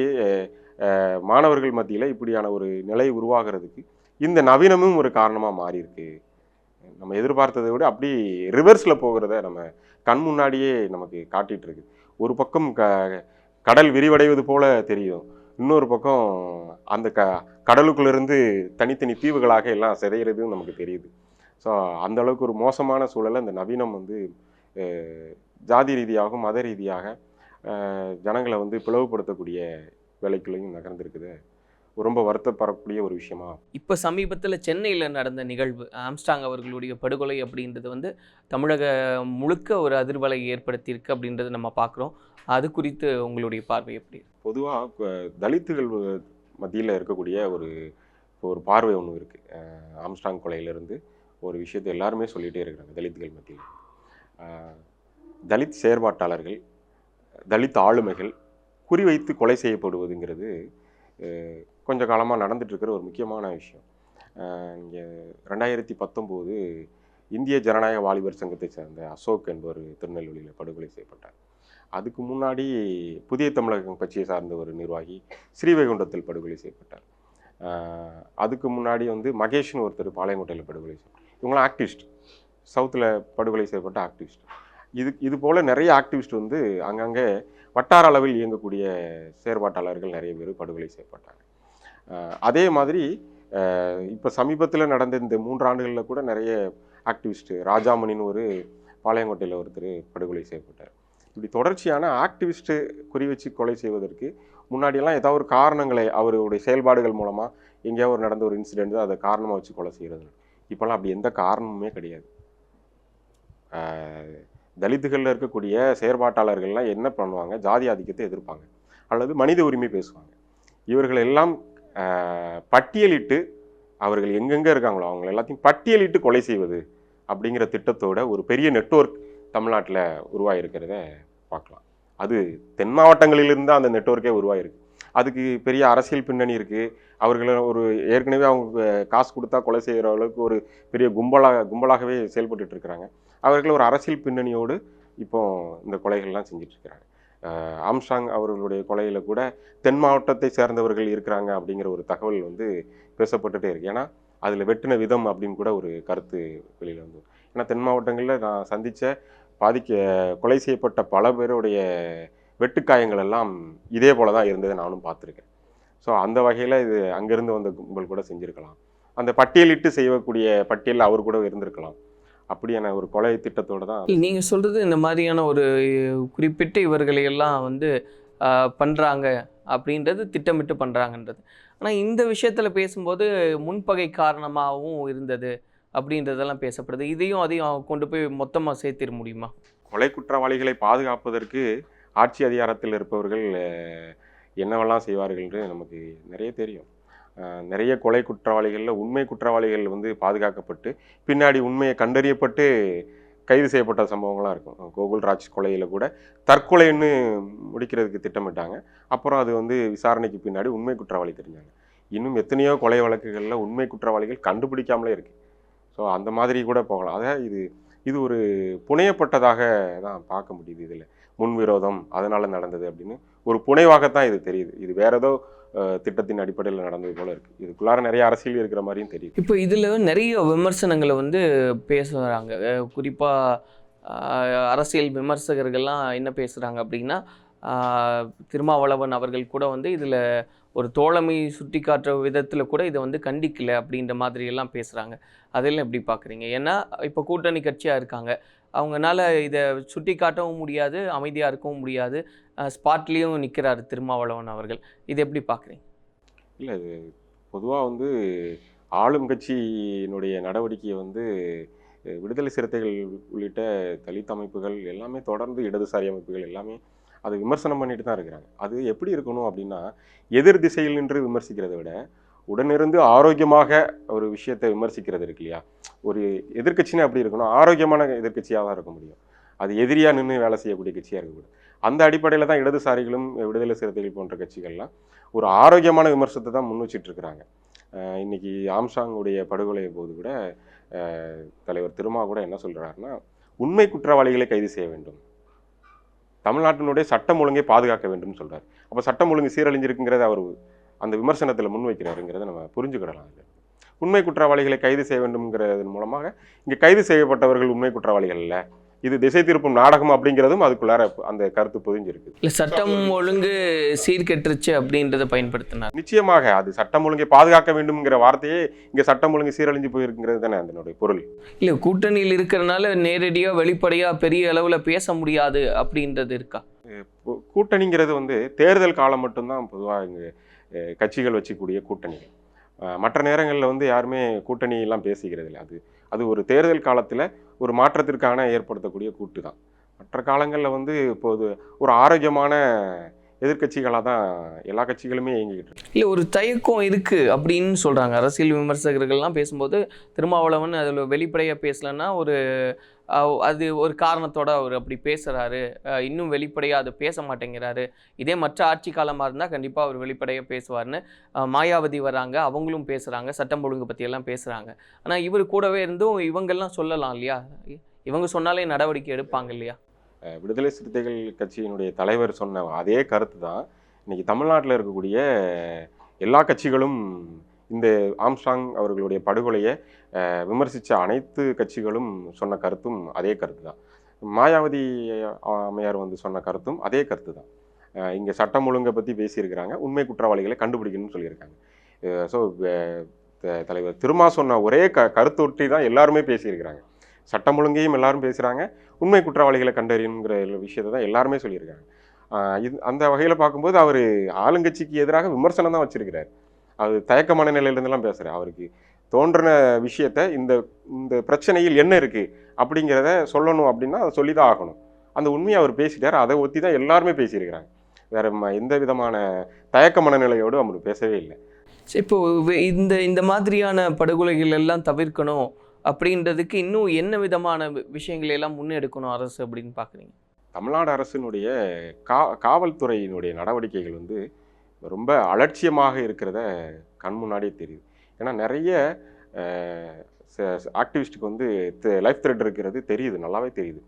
மாணவர்கள் மத்தியில் இப்படியான ஒரு நிலை உருவாகிறதுக்கு இந்த நவீனமும் ஒரு காரணமாக மாறியிருக்கு. நம்ம எதிர்பார்த்ததை விட அப்படி ரிவர்ஸில் போகிறத நம்ம கண் முன்னாடியே நமக்கு காட்டிட்டு இருக்கு ஒரு பக்கம் க கடல் விரிவடைவது போல தெரியும். இன்னொரு பக்கம் அந்த க கடலுக்குள்ளேருந்து தனித்தனி தீவுகளாக எல்லாம் சிதைகிறதும் நமக்கு தெரியுது. ஸோ அந்த அளவுக்கு ஒரு மோசமான சூழலை இந்த நவீனம் வந்து ஜாதி ரீதியாகவும் மத ரீதியாக ஜனங்களை வந்து பிளவுபடுத்தக்கூடிய வேலைக்குள்ளேயும் நகர்ந்திருக்குது. ரொம்ப வருத்தப்படக்கூடிய ஒரு விஷயமா? இப்போ சமீபத்தில் சென்னையில் நடந்த நிகழ்வு ஆம்ஸ்டாங் அவர்களுடைய படுகொலை அப்படின்றது வந்து தமிழக முழுக்க ஒரு அதிர்வலை ஏற்படுத்தியிருக்கு அப்படின்றத நம்ம பார்க்குறோம். அது குறித்து உங்களுடைய பார்வை எப்படி பொதுவாக தலித்துகள் மத்தியில் இருக்கக்கூடிய ஒரு ஒரு பார்வை ஒன்று இருக்குது ஆம்ஸ்டாங் கொலையிலிருந்து ஒரு விஷயத்தை எல்லாருமே சொல்லிகிட்டே இருக்கிறாங்க தலித்துகள் மத்தியில். தலித் செயற்பாட்டாளர்கள் தலித் ஆளுமைகள் குறிவைத்து கொலை செய்யப்படுவதுங்கிறது கொஞ்ச காலமாக நடந்துட்டுருக்கிற ஒரு முக்கியமான விஷயம். இங்கே ரெண்டாயிரத்தி பத்தொம்போது இந்திய ஜனநாயக வாலிபர் சங்கத்தை சேர்ந்த அசோக் என்பவர் திருநெல்வேலியில் படுகொலை செய்யப்பட்டார். அதுக்கு முன்னாடி புதிய தமிழகம் கட்சியை சார்ந்த ஒரு நிர்வாகி ஸ்ரீவைகுண்டத்தில் படுகொலை செய்யப்பட்டார். அதுக்கு முன்னாடி வந்து மகேஷ்னு ஒருத்தர் பாளையங்கோட்டையில் படுகொலை செய்யப்பட்டார் இவங்களாம் ஆக்டிவிஸ்ட். சவுத்தில் படுகொலை செய்யப்பட்ட ஆக்டிவிஸ்ட். இது இது போல் நிறைய ஆக்டிவிஸ்ட் வந்து அங்கங்கே வட்டார அளவில் இயங்கக்கூடிய செயற்பாட்டாளர்கள் நிறைய பேர் படுகொலை செய்யப்பட்டாங்க. அதே மாதிரி இப்போ சமீபத்தில் நடந்த இந்த மூன்று ஆண்டுகளில் கூட நிறைய ஆக்டிவிஸ்ட்டு ராஜாமணின்னு ஒரு பாளையங்கோட்டையில் ஒருத்தர் படுகொலை செய்யப்பட்டார். இப்படி தொடர்ச்சியான ஆக்டிவிஸ்ட்டு குறி வச்சு கொலை செய்வதற்கு முன்னாடியெல்லாம் ஏதாவது ஒரு காரணங்களை அவருடைய செயல்பாடுகள் மூலமாக எங்கேயாவது ஒரு நடந்த ஒரு இன்சிடெண்ட் அதை காரணமாக வச்சு கொலை செய்கிறது இப்போல்லாம் அப்படி எந்த காரணமுமே கிடையாது. தலித்துகளில் இருக்கக்கூடிய செயற்பாட்டாளர்கள்லாம் என்ன பண்ணுவாங்க? ஜாதி ஆதிக்கத்தை எதிர்ப்பாங்க. அல்லது மனித உரிமை பேசுவாங்க. இவர்கள் எல்லாம் பட்டியலிட்டு அவர்கள் எங்கெங்கே இருக்காங்களோ அவங்க எல்லாத்தையும் பட்டியலிட்டு கொலை செய்வது அப்படிங்கிற திட்டத்தோட ஒரு பெரிய நெட்வொர்க் தமிழ்நாட்டில் உருவாகிருக்கிறத பார்க்கலாம். அது தென் மாவட்டங்களிலிருந்து அந்த நெட்வொர்க்கே உருவாகிருக்கு அதுக்கு பெரிய அரசியல் பின்னணி இருக்குது அவர்களை ஒரு ஏற்கனவே அவங்க காசு கொடுத்தா கொலை செய்கிற அளவுக்கு ஒரு பெரிய கும்பலாக கும்பலாகவே செயல்பட்டு இருக்கிறாங்க. அவர்கள் ஒரு அரசியல் பின்னணியோடு இப்போ இந்த கொலைகள்லாம் செஞ்சிட்ருக்கிறாங்க இருக்கிறாங்க. அவர்களுடைய கொலையில் கூட தென் மாவட்டத்தை சேர்ந்தவர்கள் இருக்கிறாங்க அப்படிங்கிற ஒரு தகவல் வந்து பேசப்பட்டுட்டே இருக்குது ஏன்னா அதில் வெட்டின விதம் அப்படின்னு கூட ஒரு கருத்து வெளியில் வந்து ஏன்னா தென் மாவட்டங்களில் நான் சந்தித்த பாதிக்க கொலை செய்யப்பட்ட பல பேருடைய வெட்டுக்காயங்கள் எல்லாம் இதே போல தான் இருந்ததை நானும் பார்த்துருக்கேன். ஸோ அந்த வகையில் இது அங்கேருந்து வந்த கும்பல் கூட செஞ்சுருக்கலாம். அந்த பட்டியலிட்டு செய்யக்கூடிய பட்டியலில் அவர் கூட இருந்திருக்கலாம். அப்படியான ஒரு கொலை திட்டத்தோடு தான் நீங்கள் சொல்கிறது இந்த மாதிரியான ஒரு குறிப்பிட்ட இவர்களை எல்லாம் வந்து ஆஹ், பண்றாங்க அப்படின்றது திட்டமிட்டு பண்றாங்கன்றது. ஆனால் இந்த விஷயத்தில் பேசும்போது முன்பகை காரணமாகவும் இருந்தது அப்படின்றதெல்லாம் பேசப்படுது. இதையும் அதையும் கொண்டு போய் மொத்தமாக சேர்த்திட முடியுமா? கொலை குற்றவாளிகளை பாதுகாப்பதற்கு ஆட்சி அதிகாரத்தில் இருப்பவர்கள் என்னவெல்லாம் செய்வார்கள் என்று நமக்கு நிறைய தெரியும். நிறைய கொலை குற்றவாளிகளில் உண்மை குற்றவாளிகள் வந்து பாதுகாக்கப்பட்டு பின்னாடி உண்மையை கண்டறியப்பட்டு கைது செய்யப்பட்ட சம்பவங்களாக இருக்கும். கோகுல்ராஜ் கொலையில் கூட தற்கொலைன்னு முடிக்கிறதுக்கு திட்டமிட்டாங்க. அப்புறம் அது வந்து விசாரணைக்கு பின்னாடி உண்மை குற்றவாளி தெரிஞ்சாங்க. இன்னும் எத்தனையோ கொலை வழக்குகளில் உண்மை குற்றவாளிகள் கண்டுபிடிக்காமலே இருக்கு. ஸோ அந்த மாதிரி கூட போகலாம். அதான் இது இது ஒரு புனையப்பட்டதாக தான் பார்க்க முடியுது இதில். முன்விரோதம் அதனால் நடந்தது அப்படின்னு ஒரு புனைவாகத்தான் இது தெரியுது. இது வேற ஏதோ திட்டத்தின் அடிப்படையில் நடந்தது போல இருக்கு. இதுக்குள்ளார நிறைய அரசியல் இருக்கிற மாதிரியும் தெரியுது. இப்போ இதில் நிறைய விமர்சனங்களை வந்து பேசுகிறாங்க குறிப்பாக அரசியல் விமர்சகர்கள்லாம் என்ன பேசுகிறாங்க அப்படின்னா திருமாவளவன் அவர்கள் கூட வந்து இதில் ஒரு தோழமை சுட்டி காட்டுற விதத்தில் கூட இதை வந்து கண்டிக்கல அப்படின்ற மாதிரியெல்லாம் பேசுகிறாங்க அதெல்லாம் எப்படி பார்க்குறீங்க ஏன்னா இப்போ கூட்டணி கட்சியாக இருக்காங்க. அவங்கனால இதை சுட்டி காட்டவும் முடியாது அமைதியாக இருக்கவும் முடியாது. ஸ்பாட்லேயும் நிற்கிறாரு திருமாவளவன் அவர்கள். இதை எப்படி பார்க்குறீங்க? இல்லை இது பொதுவாக வந்து ஆளும் கட்சியினுடைய நடவடிக்கையை வந்து விடுதலை சிறுத்தைகள் உள்ளிட்ட தலித் அமைப்புகள் எல்லாமே தொடர்ந்து இடதுசாரி அமைப்புகள் எல்லாமே அதை விமர்சனம் பண்ணிட்டு தான் இருக்கிறாங்க. அது எப்படி இருக்கணும் அப்படின்னா எதிர் திசையில் நின்று விமர்சிக்கிறதை விட உடனிருந்து ஆரோக்கியமாக ஒரு விஷயத்தை விமர்சிக்கிறது இருக்கு இல்லையா? ஒரு எதிர்க்கட்சின்னு அப்படி இருக்கணும்? ஆரோக்கியமான எதிர்க்கட்சியாக தான் இருக்க முடியும். அது எதிரியாக நின்று வேலை செய்யக்கூடிய கட்சியாக இருக்கக்கூடாது அந்த அடிப்படையில் தான் இடதுசாரிகளும் விடுதலை சிறுத்தைகள் போன்ற கட்சிகள்லாம் ஒரு ஆரோக்கியமான விமர்சனத்தை தான் முன் வச்சிட்டு இருக்கிறாங்க. இன்னைக்கு ஆம்சாங்குடைய படுகொலை போது கூட தலைவர் திருமா கூட என்ன சொல்கிறாருன்னா உண்மை குற்றவாளிகளை கைது செய்ய வேண்டும். தமிழ்நாட்டினுடைய சட்டம் ஒழுங்கை பாதுகாக்க வேண்டும் சொல்கிறார் அப்போ சட்டம் ஒழுங்கு சீரழிஞ்சிருக்குங்கிறத அவர் அந்த விமர்சனத்தில் முன்வைக்கிறாருங்கிறத நம்ம புரிஞ்சுக்கிடலாம் இல்லை உண்மை குற்றவாளிகளை கைது செய்ய வேண்டும்ங்கிறதன் மூலமாக இங்கே கைது செய்யப்பட்டவர்கள் உண்மை குற்றவாளிகள் அல்ல இது திசை திருப்பும் நாடகம் அப்படிங்கிறதும் அதுக்குள்ளார அந்த கருத்து பொதிஞ்சிருக்கு. இல்லை சட்டம் ஒழுங்கு சீர்கெட்டுருச்சு அப்படின்றத பயன்படுத்தினார். நிச்சயமாக அது சட்டம் ஒழுங்கை பாதுகாக்க வேண்டும்ங்கிற வார்த்தையே இங்க சட்டம் ஒழுங்கு சீரழிஞ்சு போயிருக்குங்கிறது தானே அதனுடைய பொருள். இல்லை கூட்டணியில் இருக்கிறனால நேரடியாக வெளிப்படையாக பெரிய அளவில் பேச முடியாது அப்படின்றது இருக்கா? கூட்டணிங்கிறது வந்து தேர்தல் காலம் மட்டும்தான் பொதுவாக இங்கே கட்சிகள் வச்சுக்கூடிய கூட்டணிகள். மற்ற நேரங்களில் வந்து யாருமே கூட்டணி எல்லாம் பேசிக்கிறது இல்லை அது அது ஒரு தேர்தல் காலத்தில் ஒரு மாற்றத்திற்கான ஏற்படுத்தக்கூடிய கூட்டு தான். மற்ற காலங்களில் வந்து இப்போது ஒரு ஆரோக்கியமான எதிர்க்கட்சிகளாக தான் எல்லா கட்சிகளுமே இயங்கிக்கிட்டு இருக்கு. இல்லை ஒரு தயக்கம் இருக்குது அப்படின்னு சொல்கிறாங்க அரசியல் விமர்சகர்கள்லாம் பேசும்போது திருமாவளவன் அதில் வெளிப்படையாக பேசலன்னா ஒரு அது ஒரு காரணத்தோட அவர் அப்படி பேசுகிறாரு இன்னும் வெளிப்படையாக அது பேச மாட்டேங்கிறாரு. இதே மற்ற ஆட்சி காலமாக இருந்தால் கண்டிப்பாக அவர் வெளிப்படையாக பேசுவார்னு மாயாவதி வராங்க அவங்களும் பேசுகிறாங்க சட்டம் ஒழுங்கு பற்றியெல்லாம் பேசுகிறாங்க ஆனால் இவர் கூடவே இருந்தும் இவங்கெல்லாம் சொல்லலாம் இல்லையா? இவங்க சொன்னாலே நடவடிக்கை எடுப்பாங்க இல்லையா? விடுதலை சிறுத்தைகள் கட்சியினுடைய தலைவர் சொன்ன அதே கருத்து தான். இன்றைக்கி தமிழ்நாட்டில் இருக்கக்கூடிய எல்லா கட்சிகளும் இந்த ஆம்ஸ்டாங் அவர்களுடைய படுகொலையை விமர்சித்த அனைத்து கட்சிகளும் சொன்ன கருத்தும் அதே கருத்து தான். மாயாவதி அம்மையார் வந்து சொன்ன கருத்தும் அதே கருத்து தான். இங்கே சட்டம் ஒழுங்கை பற்றி பேசியிருக்கிறாங்க. உண்மை குற்றவாளிகளை கண்டுபிடிக்கணும்னு சொல்லியிருக்காங்க. ஸோ தலைவர் திருமா சொன்ன ஒரே க கருத்தொட்டி தான் எல்லாருமே பேசியிருக்கிறாங்க. சட்டம் ஒழுங்கையும் எல்லாரும் பேசுகிறாங்க உண்மை குற்றவாளிகளை கண்டறியணுங்கிற விஷயத்தை தான் எல்லாருமே சொல்லியிருக்காங்க. இது அந்த வகையில் பார்க்கும்போது அவர் ஆளுங்கட்சிக்கு எதிராக விமர்சனம் தான் வச்சிருக்கிறார். அது தயக்க மனநிலையிலேருந்துலாம் பேசுகிறார் அவருக்கு தோன்றின விஷயத்த இந்த இந்த பிரச்சனையில் என்ன இருக்குது அப்படிங்கிறத சொல்லணும் அப்படின்னா அதை சொல்லி தான் ஆகணும். அந்த உண்மையை அவர் பேசிட்டார். அதை ஒத்தி தான் எல்லாருமே பேசியிருக்கிறாங்க. வேற எந்த விதமான தயக்க மனநிலையோடு அவர் பேசவே இல்லை. சரி, இப்போ வே- இந்த இந்த மாதிரியான படுகொலைகள் எல்லாம் தவிர்க்கணும் அப்படின்றதுக்கு இன்னும் என்ன விதமான விஷயங்களை எல்லாம் முன்னெடுக்கணும் அரசு அப்படின்னு பார்க்குறீங்க? தமிழ்நாடு அரசினுடைய கா காவல்துறையினுடைய நடவடிக்கைகள் வந்து ரொம்ப அலட்சியமாக இருக்கிறத கண் முன்னாடியே தெரியுது ஏன்னா நிறைய ஆக்டிவிஸ்ட்டுக்கு வந்து லைஃப் த்ரெட் இருக்கிறது தெரியுது நல்லாவே தெரியுது.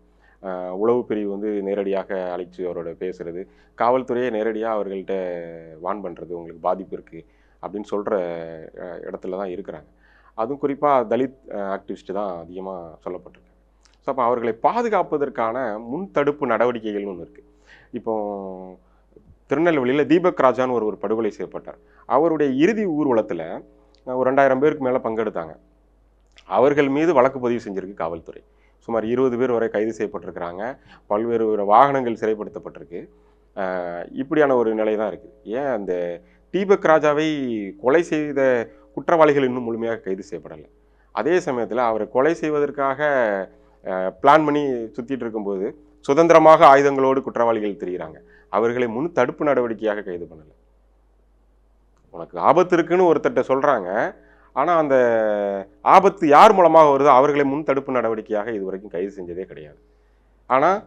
உளவு பிரிவு வந்து நேரடியாக அழைச்சி அவரோட பேசுகிறது காவல்துறையே நேரடியாக அவர்கள்ட்ட வான் பண்ணுறது உங்களுக்கு பாதிப்பு இருக்குது அப்படின்னு சொல்கிற இடத்துல தான் இருக்கிறாங்க. அதுவும் குறிப்பாக தலித் ஆக்டிவிஸ்ட் தான் அதிகமாக சொல்லப்பட்டிருக்கு. ஸோ அப்போ அவர்களை பாதுகாப்பதற்கான முன் தடுப்பு நடவடிக்கைகள்னு ஒன்று இருக்குது இப்போ திருநெல்வேலியில் தீபக் ராஜான்னு ஒரு ஒரு படுகொலை செய்யப்பட்டார். அவருடைய இறுதி ஊர்வலத்தில் ஒரு ரெண்டாயிரம் பேருக்கு மேலே பங்கெடுத்தாங்க. அவர்கள் மீது வழக்கு பதிவு செஞ்சிருக்கு காவல்துறை. சுமார் இருபது பேர் வரை கைது செய்யப்பட்டிருக்கிறாங்க. பல்வேறு வாகனங்கள் சிறைப்படுத்தப்பட்டிருக்கு. இப்படியான ஒரு நிலை தான் இருக்குது. ஏன் அந்த தீபக் ராஜாவை கொலை செய்த குற்றவாளிகள் இன்னும் முழுமையாக கைது செய்யப்படலை? அதே சமயத்தில் அவரை கொலை செய்வதற்காக பிளான் பண்ணி சுற்றிட்டு இருக்கும்போது சுதந்திரமாக ஆயுதங்களோடு குற்றவாளிகள் தெரிகிறாங்க அவர்களை முன் தடுப்பு நடவடிக்கையாக கைது பண்ணலை. உனக்கு ஆபத்து இருக்குன்னு ஒருத்தர்கிட்ட சொல்கிறாங்க ஆனால் அந்த ஆபத்து யார் மூலமாக வருதோ அவர்களை முன் தடுப்பு நடவடிக்கையாக இதுவரைக்கும் கைது செஞ்சதே கிடையாது. ஆனால்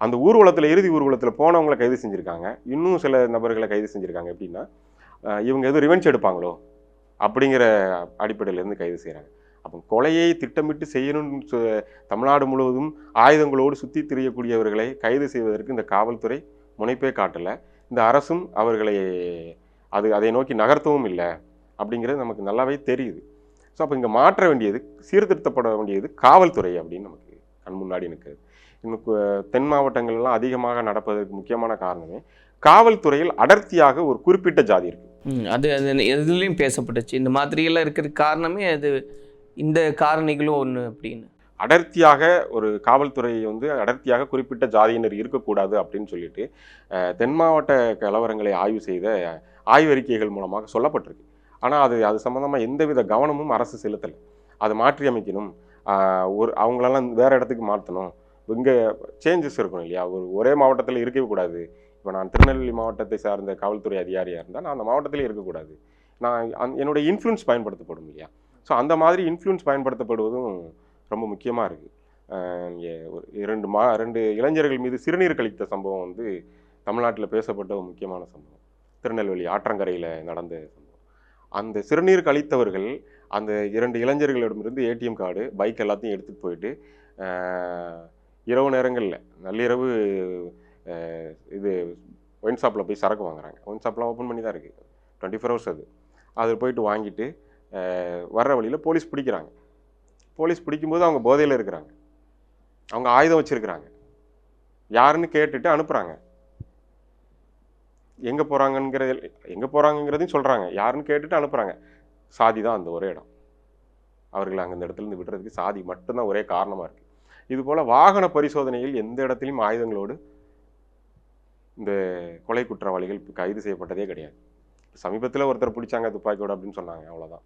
அந்த ஊர்வலத்தில் இறுதி ஊர்வலத்தில் போனவங்களை கைது செஞ்சுருக்காங்க. இன்னும் சில நபர்களை கைது செஞ்சுருக்காங்க. எப்படின்னா இவங்க எதுவும் ரிவெஞ்ச் எடுப்பாங்களோ? அப்படிங்கிற அடிப்படையிலேருந்து கைது செய்கிறாங்க அப்போ கொலையை திட்டமிட்டு செய்யணும்னு சொ- தமிழ்நாடு முழுவதும் ஆயுதங்களோடு சுற்றி திரியக்கூடியவர்களை கைது செய்வதற்கு இந்த காவல்துறை முனைப்பே காட்டலை. இந்த அரசும் அவர்களை அது அதை நோக்கி நகர்த்தவும் இல்லை அப்படிங்கிறது நமக்கு நல்லாவே தெரியுது. ஸோ அப்போ இங்கே மாற்ற வேண்டியது சீர்திருத்தப்பட வேண்டியது காவல்துறை அப்படின்னு நமக்கு கண் முன்னாடி நிற்கிறது இன்னும் தென் மாவட்டங்கள்லாம் அதிகமாக நடப்பதற்கு முக்கியமான காரணமே காவல்துறையில் அடர்த்தியாக ஒரு குறிப்பிட்ட ஜாதி இருக்குது அது அது எதுலேயும் பேசப்பட்டுச்சு. இந்த மாதிரியெல்லாம் இருக்கிறதுக்கு காரணமே அது இந்த காரணிகளும் ஒன்று அப்படின்னு. அடர்த்தியாக ஒரு காவல்துறை வந்து அடர்த்தியாக குறிப்பிட்ட ஜாதியினர் இருக்கக்கூடாது அப்படின்னு சொல்லிட்டு தென் மாவட்ட கலவரங்களை ஆய்வு செய்த ஆய்வறிக்கைகள் மூலமாக சொல்லப்பட்டிருக்கு. ஆனால் அது அது சம்மந்தமாக எந்தவித கவனமும் அரசு செலுத்தலை. அதை மாற்றி அமைக்கணும் ஒரு அவங்களெல்லாம் வேற இடத்துக்கு மாற்றணும். இங்கே சேஞ்சஸ் இருக்கணும் இல்லையா? ஒரு ஒரே மாவட்டத்தில் இருக்கவே கூடாது. இப்போ நான் திருநெல்வேலி மாவட்டத்தை சார்ந்த காவல்துறை அதிகாரியாக இருந்தால் நான் அந்த மாவட்டத்திலே இருக்கக்கூடாது நான் அந் என்னுடைய இன்ஃப்ளூன்ஸ் பயன்படுத்தப்படும் இல்லையா? ஸோ அந்த மாதிரி இன்ஃப்ளூயன்ஸ் பயன்படுத்தப்படுவதும் ரொம்ப முக்கியமாக இருக்குது இங்கே ஒரு இரண்டு மா ரெண்டு இளைஞர்கள் மீது சிறுநீர் கழித்த சம்பவம் வந்து தமிழ்நாட்டில் பேசப்பட்ட ஒரு முக்கியமான சம்பவம். திருநெல்வேலி ஆற்றங்கரையில் நடந்த சம்பவம். அந்த சிறுநீர் கழித்தவர்கள் அந்த இரண்டு இளைஞர்களிடமிருந்து ஏடிஎம் கார்டு பைக் எல்லாத்தையும் எடுத்துகிட்டு போயிட்டு இரவு நேரங்களில் நள்ளிரவு இது ஒயின் ஷாப்பில் போய் சரக்கு வாங்குறாங்க. ஒயின் ஷாப்லாம் ஓப்பன் பண்ணி தான் இருக்குது டுவெண்ட்டி ஃபோர் ஹவர்ஸ் அது. அது போயிட்டு வாங்கிட்டு வர்ற வழியில் போலீஸ் பிடிக்கிறாங்க. போலீஸ் பிடிக்கும்போது அவங்க போதையில் இருக்கிறாங்க. அவங்க ஆயுதம் வச்சுருக்கிறாங்க. யாருன்னு கேட்டுட்டு அனுப்புகிறாங்க எங்கே போகிறாங்கங்கிற எங்கே போகிறாங்கங்கிறதையும் சொல்கிறாங்க யாருன்னு கேட்டுட்டு அனுப்புகிறாங்க சாதி தான் அந்த ஒரே இடம். அவர்கள் அங்கே இந்த இடத்துல இருந்து விடுறதுக்கு சாதி மட்டும்தான் ஒரே காரணமாக இருக்குது இதுபோல் வாகன பரிசோதனையில் எந்த இடத்துலையும் ஆயுதங்களோடு இந்த கொலை குற்றவாளிகள் கைது செய்யப்பட்டதே கிடையாது. சமீபத்தில் ஒருத்தர் பிடிச்சாங்க துப்பாக்கியோட அப்படின்னு சொன்னாங்க அவ்வளோதான்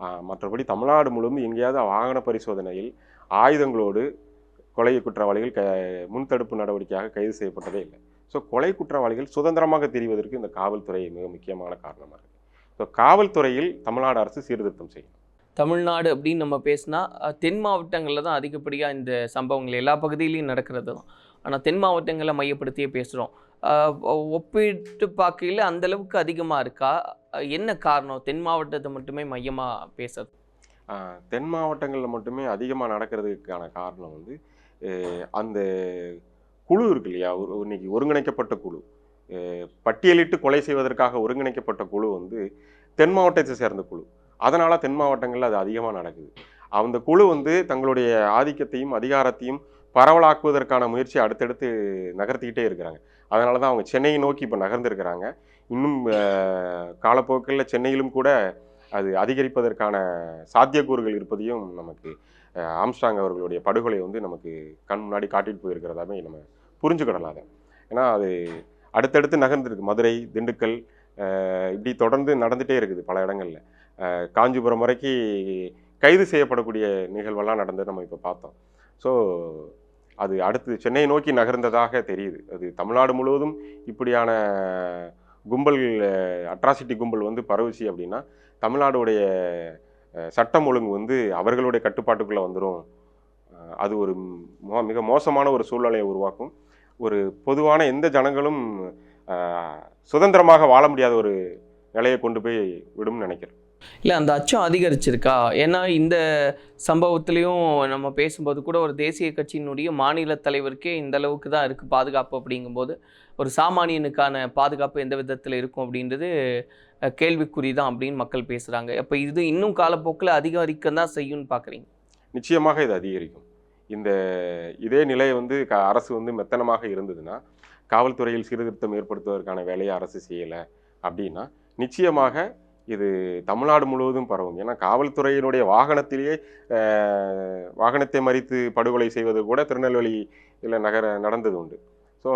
மற்றபடி தமிழ்நாடு முழுவதும் எங்கேயாவது வாகன பரிசோதனையில் ஆயுதங்களோடு கொலை குற்றவாளிகள் க முன்தடுப்பு நடவடிக்கையாக கைது செய்யப்பட்டதே இல்லை. ஸோ கொலை குற்றவாளிகள் சுதந்திரமாக தெரிவதற்கு இந்த காவல்துறை மிக முக்கியமான காரணமாக இருக்குது ஸோ காவல்துறையில் தமிழ்நாடு அரசு சீர்திருத்தம் செய்யும் தமிழ்நாடு அப்படின்னு நம்ம பேசினா தென் மாவட்டங்களில் தான் அதிகப்படியாக இந்த சம்பவங்கள் எல்லா பகுதியிலையும் நடக்கிறது தான் ஆனால் தென் மாவட்டங்களை மையப்படுத்தியே பேசுகிறோம் ஒப்பிட்டு பார்க்கையில் அந்தளவுக்கு அதிகமாக இருக்கா? என்ன காரணம்? தென் மாவட்டத்தை மட்டுமே மையமாக பேசுறது. தென் மாவட்டங்களில் மட்டுமே அதிகமாக நடக்கிறதுக்கான காரணம் வந்து அந்த குழு இருக்கு இல்லையா? ஒரு இன்னைக்கு ஒருங்கிணைக்கப்பட்ட குழு. பட்டியலிட்டு கொலை செய்வதற்காக ஒருங்கிணைக்கப்பட்ட குழு வந்து தென் மாவட்டத்தை சேர்ந்த குழு. அதனால் தென் மாவட்டங்களில் அது அதிகமாக நடக்குது. அந்த குழு வந்து தங்களுடைய ஆதிக்கத்தையும் அதிகாரத்தையும் பரவலாக்குவதற்கான முயற்சியை அடுத்தடுத்து நகர்த்திக்கிட்டே இருக்கிறாங்க. அதனால தான் அவங்க சென்னையை நோக்கி இப்போ நகர்ந்துருக்கிறாங்க. இன்னும் காலப்போக்கில் சென்னையிலும் கூட அது அதிகரிப்பதற்கான சாத்தியக்கூறுகள் இருப்பதையும் நமக்கு ஆம்ஸ்டாங் அவர்களுடைய படுகொலை வந்து நமக்கு கண் முன்னாடி காட்டிட்டு போயிருக்கிறதாவே நம்ம புரிஞ்சுக்கிடலாம் அதை ஏன்னா அது அடுத்தடுத்து நகர்ந்துருக்கு. மதுரை திண்டுக்கல் இப்படி தொடர்ந்து நடந்துகிட்டே இருக்குது பல இடங்களில். காஞ்சிபுரம் வரைக்கும் கைது செய்யப்படக்கூடிய நிகழ்வெல்லாம் நடந்தது நம்ம இப்போ பார்த்தோம். ஸோ அது அடுத்து சென்னையை நோக்கி நகர்ந்ததாக தெரியுது. அது தமிழ்நாடு முழுவதும் இப்படியான கும்பல் அட்ராசிட்டி கும்பல் வந்து பரவுச்சு அப்படின்னா தமிழ்நாடுடைய சட்டம் ஒழுங்கு வந்து அவர்களுடைய கட்டுப்பாட்டுக்குள்ளே வந்துடும் அது ஒரு மோ மிக மோசமான ஒரு சூழ்நிலையை உருவாக்கும். ஒரு பொதுவான எந்த ஜனங்களும் சுதந்திரமாக வாழ முடியாத ஒரு நிலையை கொண்டு போய் விடும்னு நினைக்கிறேன். இல்லை அந்த அச்சம் அதிகரிச்சிருக்கா? ஏன்னா இந்த சம்பவத்துலேயும் நம்ம பேசும்போது கூட ஒரு தேசிய கட்சியினுடைய மாநில தலைவருக்கே இந்த அளவுக்கு தான் இருக்குது பாதுகாப்பு அப்படிங்கும்போது ஒரு சாமானியனுக்கான பாதுகாப்பு எந்த விதத்தில் இருக்கும் அப்படின்றது கேள்விக்குறி தான் அப்படின்னு மக்கள் பேசுகிறாங்க அப்போ இது இன்னும் காலப்போக்கில் அதிகரிக்க தான் செய்யும்னு பார்க்குறீங்க நிச்சயமாக இது அதிகரிக்கும். இந்த இதே நிலை வந்து க அரசு வந்து மெத்தனமாக இருந்ததுன்னா காவல்துறையில் சீர்திருத்தம் ஏற்படுத்துவதற்கான வேலையை அரசு செய்யலை அப்படின்னா நிச்சயமாக இது தமிழ்நாடு முழுவதும் பரவும். ஏன்னா காவல்துறையினுடைய வாகனத்திலேயே வாகனத்தை மறித்து படுகொலை செய்வது கூட திருநெல்வேலியில் நகர நடந்தது உண்டு. ஸோ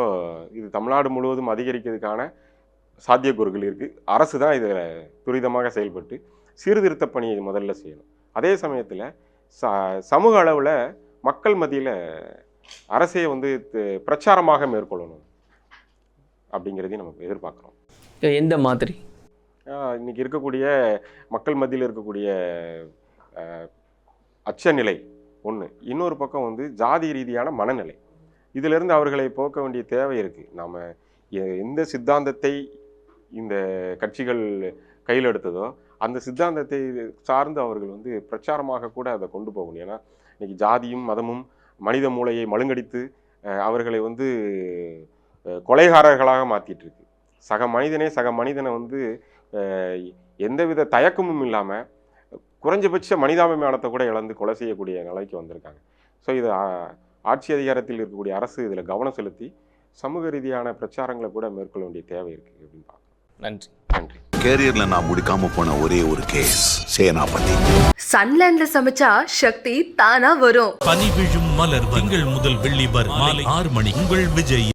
இது தமிழ்நாடு முழுவதும் அதிகரிக்கிறதுக்கான சாத்தியக்கூறுகள் இருக்குது அரசு தான் இதில் துரிதமாக செயல்பட்டு சீர்திருத்த பணியை முதல்ல செய்யணும். அதே சமயத்தில் ச சமூக அளவில் மக்கள் மத்தியில் அரசே வந்து பிரச்சாரமாக மேற்கொள்ளணும். அப்படிங்கிறதையும் நம்ம எதிர்பார்க்குறோம். எந்த மாதிரி? இன்னைக்கு இருக்கக்கூடிய மக்கள் மத்தியில் இருக்கக்கூடிய அச்சநிலை ஒன்று இன்னொரு பக்கம் வந்து ஜாதி ரீதியான மனநிலை. இதிலிருந்து அவர்களை போக்க வேண்டிய தேவை இருக்குது நாம் எந்த சித்தாந்தத்தை இந்த கட்சிகள் கையில் எடுத்ததோ அந்த சித்தாந்தத்தை சார்ந்து அவர்கள் வந்து பிரச்சாரமாக கூட அதை கொண்டு போகணும். ஏன்னா இன்றைக்கி ஜாதியும் மதமும் மனித மூளையை மழுங்கடித்து அவர்களை வந்து கொலைகாரர்களாக மாற்றிட்டுருக்கு சக மனிதனே சக மனிதனை வந்து எந்தவித தயக்கமும் இல்லாமல் குறைஞ்சபட்ச மனிதாபிமானத்தை கூட இழந்து கொலை செய்யக்கூடிய நிலைக்கு வந்திருக்காங்க. ஸோ இது ஆட்சி அதிகாரத்தில் இருக்கக்கூடிய அரசு இதில் கவனம் செலுத்தி சமூக ரீதியான பிரச்சாரங்களை கூட மேற்கொள்ள வேண்டிய தேவை இருக்குது அப்படின்னு நன்றி. நன்றி. கேரியர்ல நான் முடிக்காம போன ஒரே ஒரு கேஸ் சேனாபதி. சன்லேண்ட்ல சமைச்சா சக்தி தானா வரும். பனி விழும் மலர் திங்கள் முதல் வெள்ளி வரை மாலை ஆறு மணி. உங்கள் விஜய்.